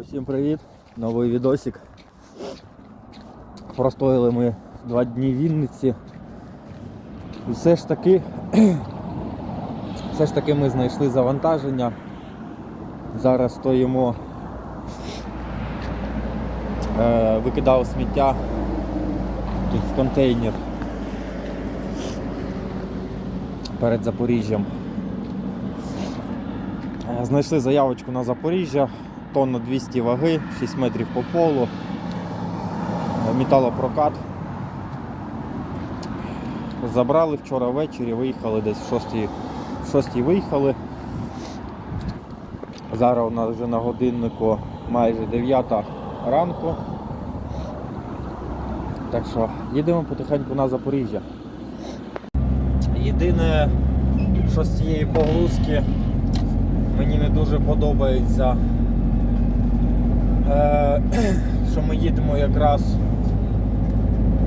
Усім привіт! Новий відосик. Простоїли ми два дні в Вінниці. І все ж таки, все ж таки ми знайшли завантаження. Зараз стоїмо, е, викидав сміття тут в контейнер перед Запоріжжям. Е, Знайшли заявочку на Запоріжжя, тонна 200 ваги, 6 метрів по полу, е, металопрокат. Забрали вчора ввечері, виїхали десь в 6, в 6 виїхали. Зараз у нас вже на годиннику майже 9 ранку. Так що їдемо потихеньку на Запоріжжя. Єдине, що з цієї погрузки мені не дуже подобається, що ми їдемо якраз,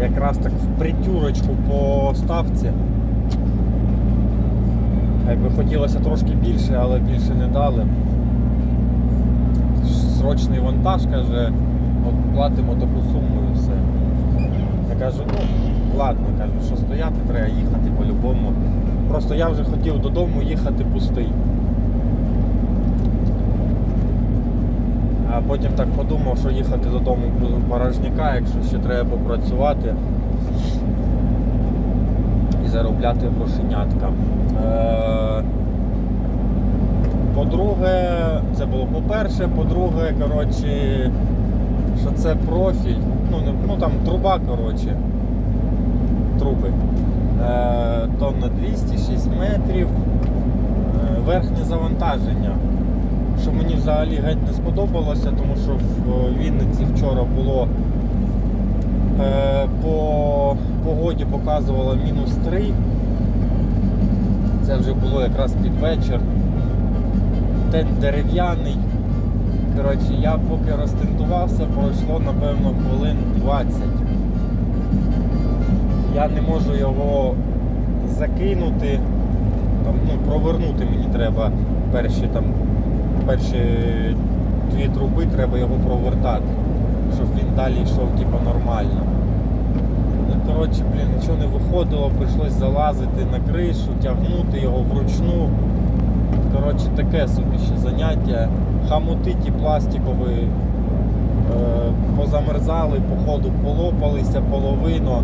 якраз так в притюрочку по ставці. Якби хотілося трошки більше, але більше не дали. Срочний вантаж каже, от платимо таку суму і все. Я кажу, ну ладно, кажу, що стояти, треба їхати по-любому. Просто я вже хотів додому їхати пустий. А потім так подумав, що їхати додому порожняка, якщо ще треба попрацювати і заробляти грошенятка. Е, По-друге, це було по-перше, по-друге, коротше, що це профіль, ну, не- ну там труба, коротше, труби. Е, Тонна 206 метрів, е, верхнє завантаження. Що мені взагалі геть не сподобалося, тому що в Вінниці вчора було е, по погоді показувало мінус 3. Це вже було якраз під вечір. Тент дерев'яний. Коротше, я поки розтентувався, пройшло напевно хвилин 20. Я не можу його закинути, там, ну, провернути мені треба перші там перші дві труби треба його провертати, щоб він далі йшов типу, нормально. Ну, коротше, блін, нічого не виходило, прийшлось залазити на кришу, тягнути його вручну. Коротше, таке собі ще заняття. Хамути ті пластикові е, позамерзали, походу полопалися половину.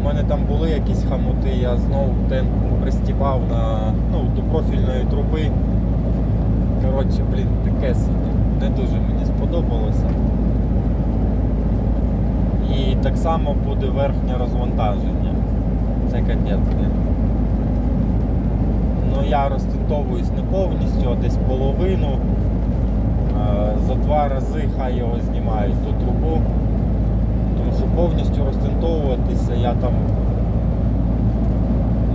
У мене там були якісь хамути, я знову тент пристібав на, ну, до профільної труби. Коротше, блін, таке. Не дуже мені сподобалося. І так само буде верхнє розвантаження. Це капець, блін. Ну я розтинтовуюсь не повністю, а десь половину. За два рази хай його знімають ту трубу. Тому що повністю розтинтовуватися я там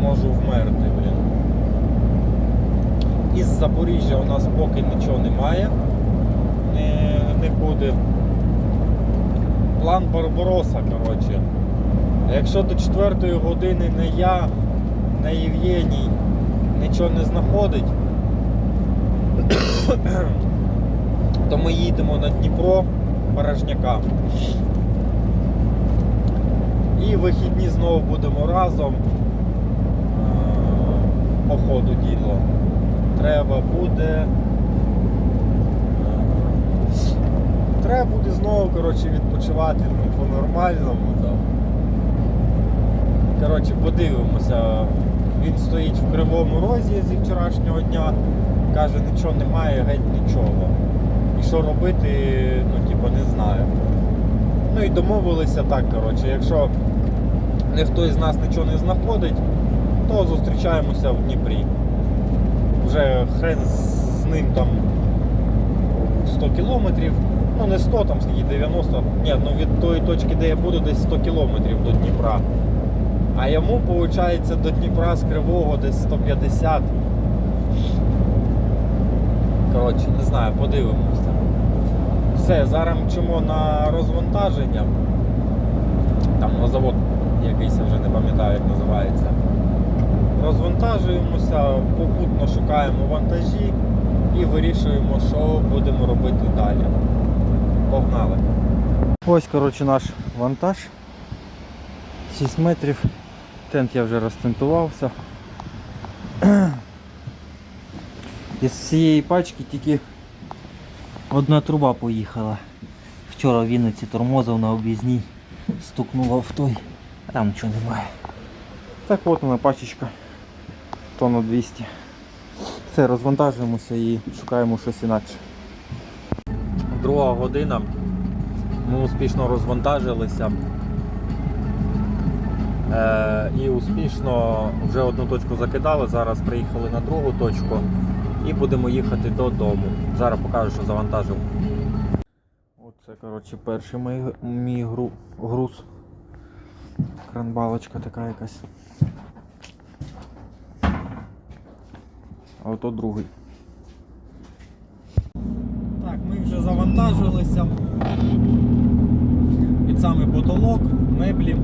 можу вмерти, блін. Із Запоріжжя у нас поки нічого немає. Ні, нікуди. План Барбароса, коротше. Якщо до 4 години не я, не Євгеній нічого не знаходить, то ми їдемо на Дніпро порожняка. І вихідні знову будемо разом. Е, По ходу діло. Треба буде. е, Треба буде знову коротше, відпочивати ну, по-нормальному. Коротше, подивимося. Він стоїть в кривому розі зі вчорашнього дня, каже, нічого немає, геть нічого. І що робити, ну, типу, не знаю. Ну і домовилися так, коротше, якщо ніхто із нас нічого не знаходить, то зустрічаємося в Дніпрі. Вже хрен з ним там 100 кілометрів. Ну не 100, там скільки 90. Ні, ну від тої точки, де я буду, десь 100 кілометрів до Дніпра. А йому, виходить, до Дніпра з Кривого десь 150. Коротше, не знаю, подивимося. Все, зараз мчимо на розвантаження. Там на завод якийсь я вже не пам'ятаю, як називається. Розвантажуємося, попутно шукаємо вантажі і вирішуємо, що будемо робити далі. Погнали. Ось, коротше, наш вантаж. 6 метрів. Тент я вже розтентувався. Із всієї пачки тільки одна труба поїхала. Вчора в Вінниці тормозив на об'їзній, стукнув в той, там нічого немає. Так от вона пачечка. Тонну 200. Все, розвантажуємося і шукаємо щось інакше. Друга година. Ми успішно розвантажилися. Е, і успішно вже одну точку закидали. Зараз приїхали на другу точку і будемо їхати додому. Зараз покажу, що завантажив. Оце, коротше, перший мій, мій гру, груз. Кранбалочка така якась. А ото другий. Так, ми вже завантажилися. Під самий потолок, меблі.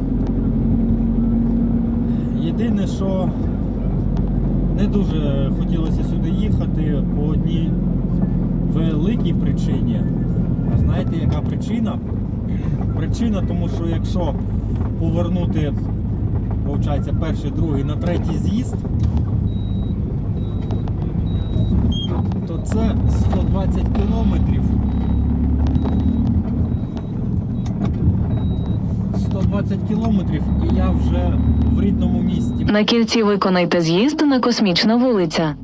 Єдине, що не дуже хотілося сюди їхати по одній великій причині. А знаєте, яка причина? Причина, тому що якщо повернути, виходить, перший, другий на третій з'їзд, то це 120 кілометрів. 120 кілометрів і я вже в рідному місті. На кільці виконайте з'їзд на космічна вулиця.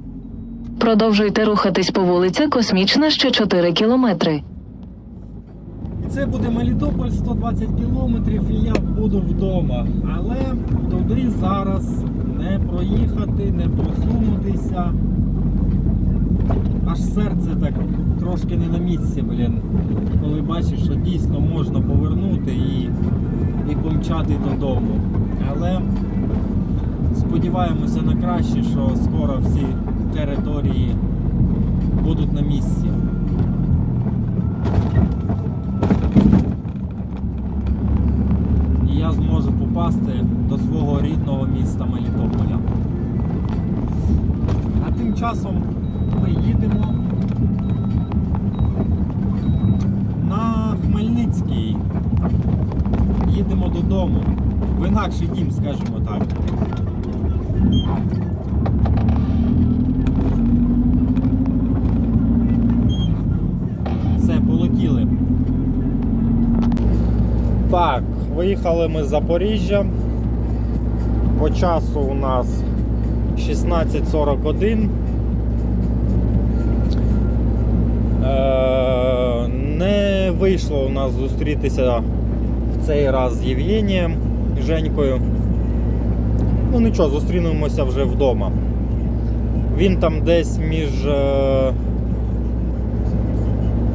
Продовжуйте рухатись по вулиця Космічна ще 4 кілометри. І це буде Мелітополь 120 кілометрів і я буду вдома. Але туди зараз не проїхати, не просунутися. Аж серце так трошки не на місці, блін. Коли бачиш, що дійсно можна повернути і, і помчати додому. Але сподіваємося на краще, що скоро всі території будуть на місці. і я зможу попасти до свого рідного міста Мелітополя. А тим часом ми їдемо на Хмельницький. Їдемо додому. В інакший дім, скажімо так. Все, полетіли. Так, виїхали ми з Запоріжжя. По часу у нас 16.41. вийшло у нас зустрітися в цей раз з Євгенієм Женькою. Ну нічого, зустрінемося вже вдома. Він там десь між. е,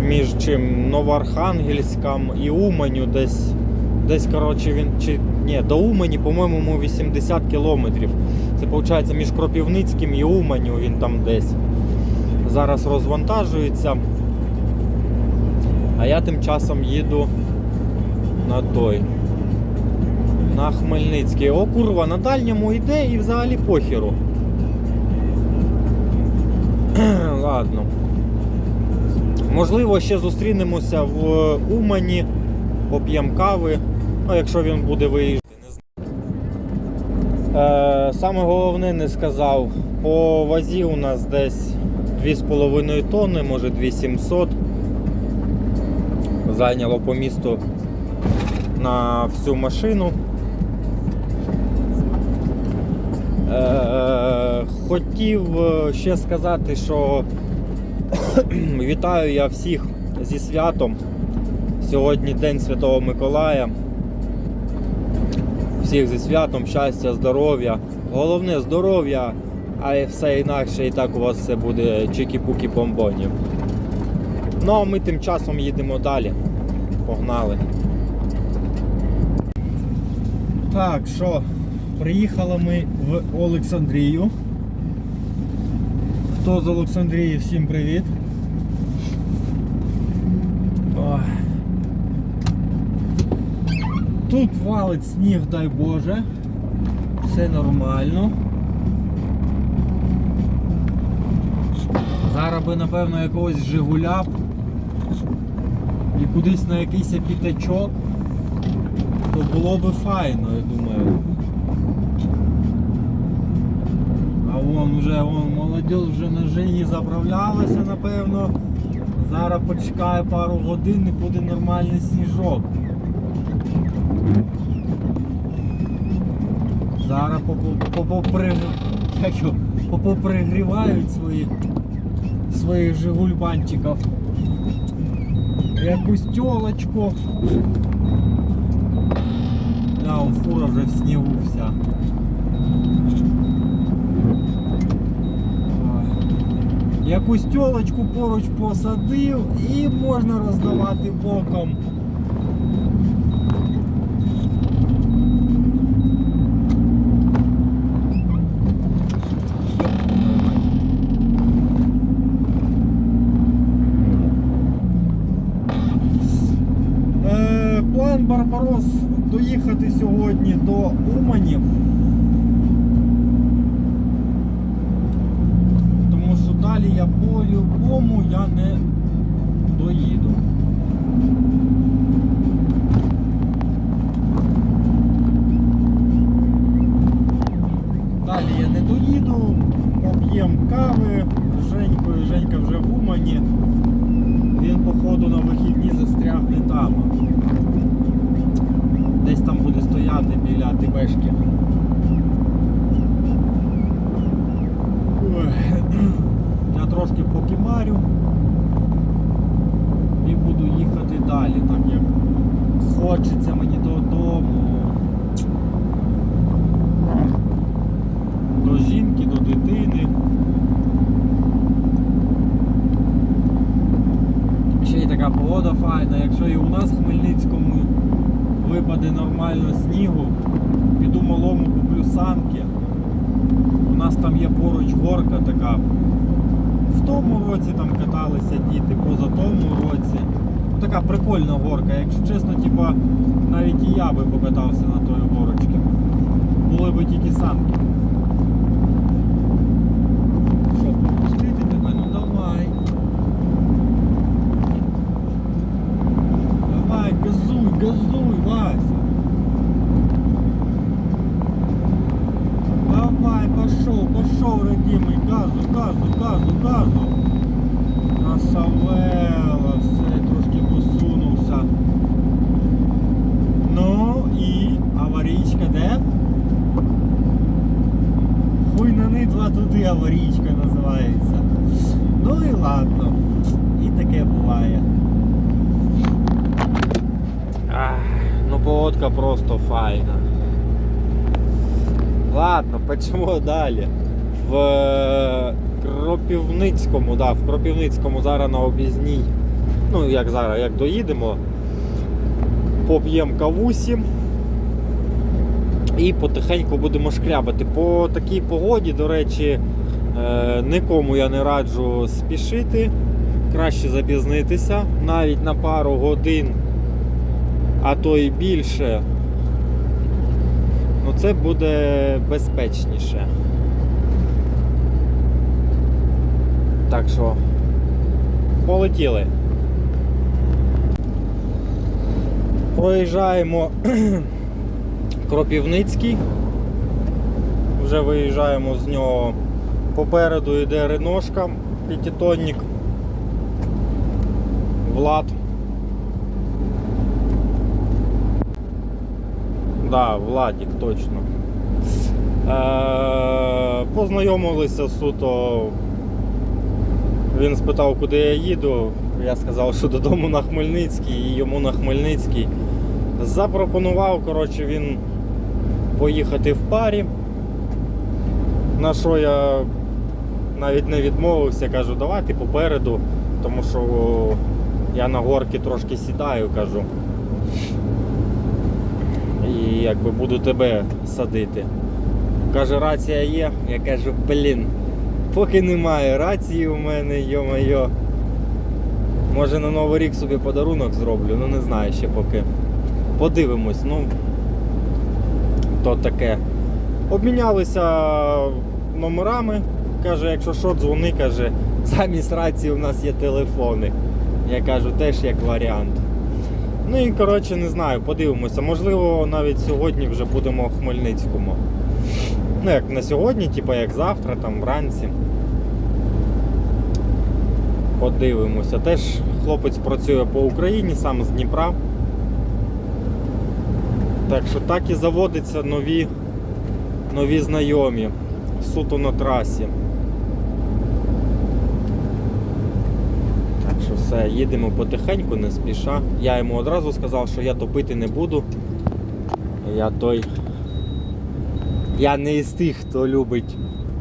між чим Новоархангельськом і Уманю десь. Десь, коротше, він чи ні, до Умані, по-моєму, 80 кілометрів. Це виходить між Кропівницьким і Уманю він там десь. Зараз розвантажується. А я тим часом їду на той. На Хмельницький. О, курва, на дальньому йде і взагалі похеру. Ладно. Можливо, ще зустрінемося в Умані, поп'ємо кави. Ну, якщо він буде виїжджати, не знаю. Е, саме головне не сказав. По вазі у нас десь 2,5 тонни, може 2700. Зайняло по місту на всю машину. Е, хотів е, ще сказати, що Вітаю я всіх зі святом. Сьогодні День Святого Миколая. Всіх зі святом, щастя, здоров'я. Головне здоров'я, а все інакше і так у вас все буде чики-пуки бомбоні. Ну а ми тим часом їдемо далі. Погнали. Так, що, приїхали ми в Олександрію. Хто з Олександрії, всім привіт. Тут валить сніг, дай Боже. Все нормально. Зараз би, напевно, якогось Жигуля і кудись на якийсь пітачок, то було би файно, я думаю. А вон вже вон, молодь вже на жині заправлялася, напевно. Зараз почекає пару годин і буде нормальний сніжок. Зараз попо- попопри... попопригрівають свої своїх жигульбанчиків. Якусь телочку. Да, у фура вже в снігу вся. Якусь тьолочку поруч посадив і можна роздавати боком. Е, план Барбарос доїхати сьогодні до Умані. Тому що далі я по-любому я не доїду. Далі я не доїду, поп'єм кави з Женькою, Женька вже в Умані. Він, походу, на вихідні застрягне там. Десь там буде стояти біля АТБшки. Ой, Я трошки покимарю і буду їхати далі, так як хочеться мені додому. До жінки, до дитини. Ще й така погода файна. Якщо і у нас в Хмельницькому випаде нормально снігу, піду малому куплю санки. У нас там є поруч горка така. В тому році там каталися діти, поза тому році. Така прикольна горка, якщо чесно, типа навіть і я би покатався на тої горочці. Були би тільки санки. Пошел, пошел, родимый, газу, газу, газу, газу. Красавела, все, трошки посунувся. Ну і аварійка де? Хуй на нидла туди аварійка називається. Ну і ладно. І таке буває. Ах, ну погодка просто файна. Ладно, почему далі? В е, Кропивницькому, да, в Кропивницькому зараз на об'їзній. Ну, як зараз, як доїдемо, поп'ємо кавусі і потихеньку будемо шкрябати. По такій погоді, до речі, е, нікому я не раджу спішити. Краще запізнитися навіть на пару годин а то і більше, це буде безпечніше. Так що полетіли. Проїжджаємо Кропівницький. Вже виїжджаємо з нього. Попереду йде реношка, п'ятитонник. Влад. Да, Владик, точно. Е, познайомилися суто. Він спитав, куди я їду. Я сказав, що додому на Хмельницький і йому на Хмельницький. Запропонував, коротше, він поїхати в парі. На що я навіть не відмовився, кажу, давай ти попереду, тому що я на горки трошки сідаю, кажу і якби буду тебе садити. Каже, рація є. Я кажу, блін, поки немає рації у мене, йо-моє. Може на Новий рік собі подарунок зроблю, ну не знаю ще поки. Подивимось, ну то таке. Обмінялися номерами. Каже, якщо що, дзвони, каже, замість рації у нас є телефони. Я кажу, теж як варіант. Ну і коротше не знаю, подивимося. Можливо, навіть сьогодні вже будемо в Хмельницькому. Ну, як на сьогодні, типу як завтра, там вранці. Подивимося. Теж хлопець працює по Україні, сам з Дніпра. Так що так і заводяться нові, нові знайомі. Суто на трасі. Що все, їдемо потихеньку, не спіша. Я йому одразу сказав, що я топити не буду. Я той. Я не із тих, хто любить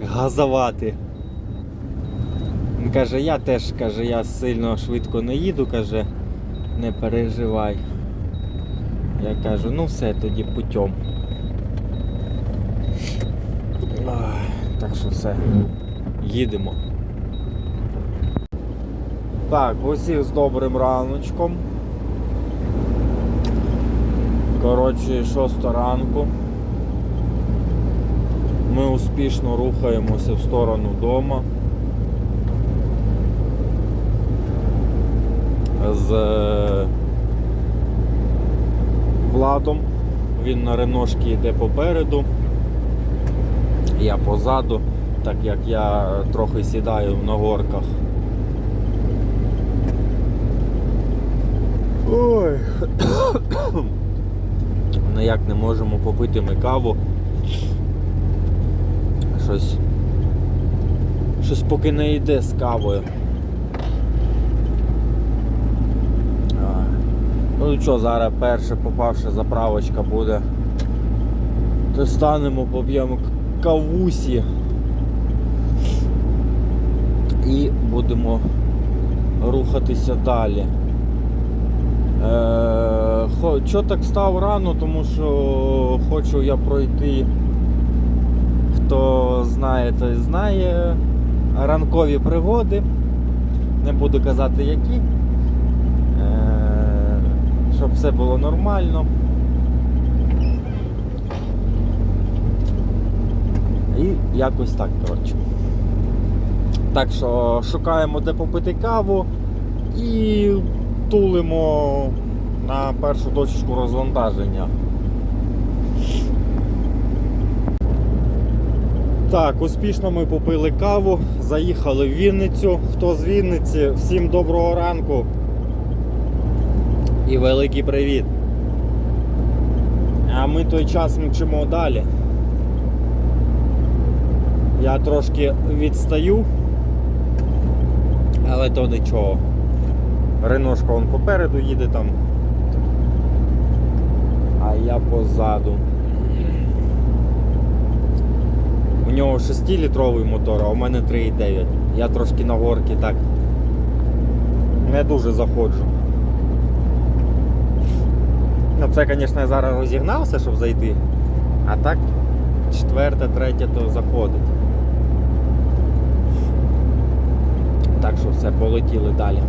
газувати. Він каже, я теж каже, я сильно швидко не їду, каже, не переживай. Я кажу, ну все тоді путем. Так що все, їдемо. Так, усіх з добрим раночком. Коротше, шоста ранку. Ми успішно рухаємося в сторону дома. З е, Владом. Він на реношки йде попереду. Я позаду, так як я трохи сідаю на горках. Ой. Ніяк не можемо попити ми каву. Щось. Щось поки не йде з кавою. А. Ну що, зараз перша попавша заправочка буде. То станемо, поп'ємо кавусі. І будемо рухатися далі. Е, хо- Чо так став рано, тому що хочу я пройти. Хто знає, той знає ранкові пригоди. Не буду казати які. Е, Щоб все було нормально. І якось так, коротше. Так що шукаємо де попити каву і тулимо на першу точку розвантаження. Так, успішно ми попили каву, заїхали в Вінницю. Хто з Вінниці, всім доброго ранку і великий привіт. А ми той час мчимо далі. Я трошки відстаю, але то нічого. Реношка вон попереду їде там. А я позаду. У нього 6-літровий мотор, а у мене 3,9. Я трошки на горки так не дуже заходжу. Ну це, звісно, я зараз розігнався, щоб зайти. А так, четверте, третє то заходить. Так що все, полетіли далі.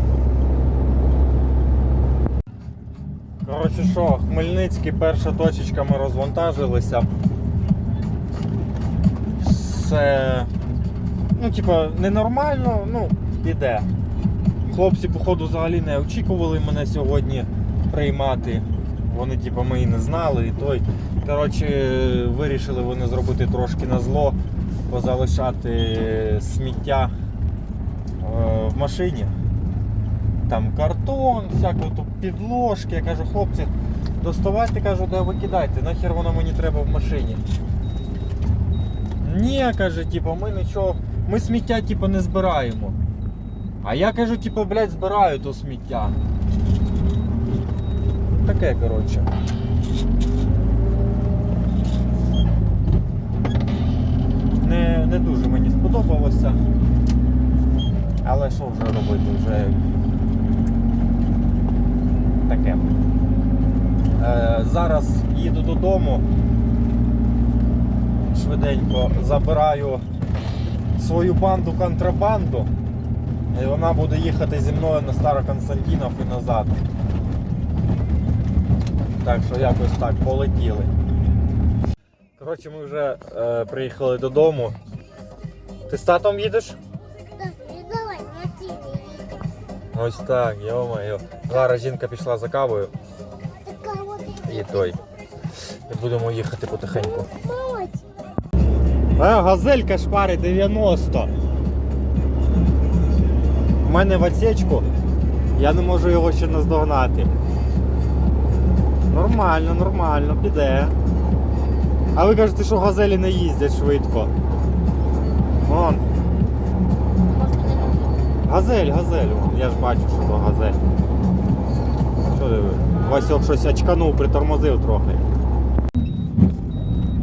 Коротше що, Хмельницький, перша точечка, ми розвантажилися. Все. Ну, типа, ненормально, ну, іде. Хлопці, походу, взагалі не очікували мене сьогодні приймати. Вони, типа, ми і не знали, і той. Коротше, вирішили вони зробити трошки на зло, позалишати сміття е, в машині. Там картон, всяку ту підложки. Я кажу, хлопці, доставайте, кажу, да викидайте, нахер воно мені треба в машині. Ні, каже, типу, ми нічого, ми сміття типу, не збираємо. А я кажу, типу, блядь, збираю то сміття. Таке, коротше. Не, не дуже мені сподобалося. Але що вже робити? Вже таке. Е, зараз їду додому. Швиденько забираю свою банду контрабанду. І вона буде їхати зі мною на Староконстантинов і назад. Так що якось так полетіли. Коротше, ми вже е, приїхали додому. Ти з татом їдеш? Ось так, йо-моє. Зараз жінка пішла за кавою. І той. І будемо їхати потихеньку. Е, газелька шпарить 90. У мене в отсечку. Я не можу його ще наздогнати. Нормально, нормально, піде. А ви кажете, що газелі не їздять швидко. Вон, газель, газель. Вон, я ж бачу, що то газель. Що ти? Васьок щось очканув, притормозив трохи.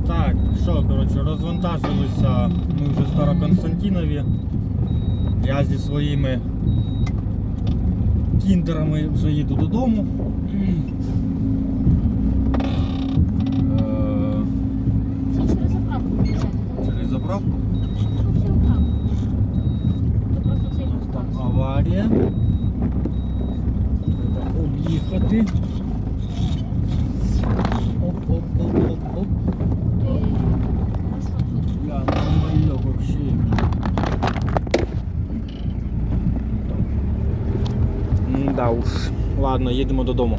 Так, що, коротше, розвантажилися ми вже в Староконстантинові. Я зі своїми кіндерами вже їду додому. Е, через заправку. Через заправку. Щоб все вправо. То просто цей У нас аварія. Треба об'їхати. Оп-оп-оп-оп-оп. Бля, нормально вообще. Да уж. Ладно, їдемо додому.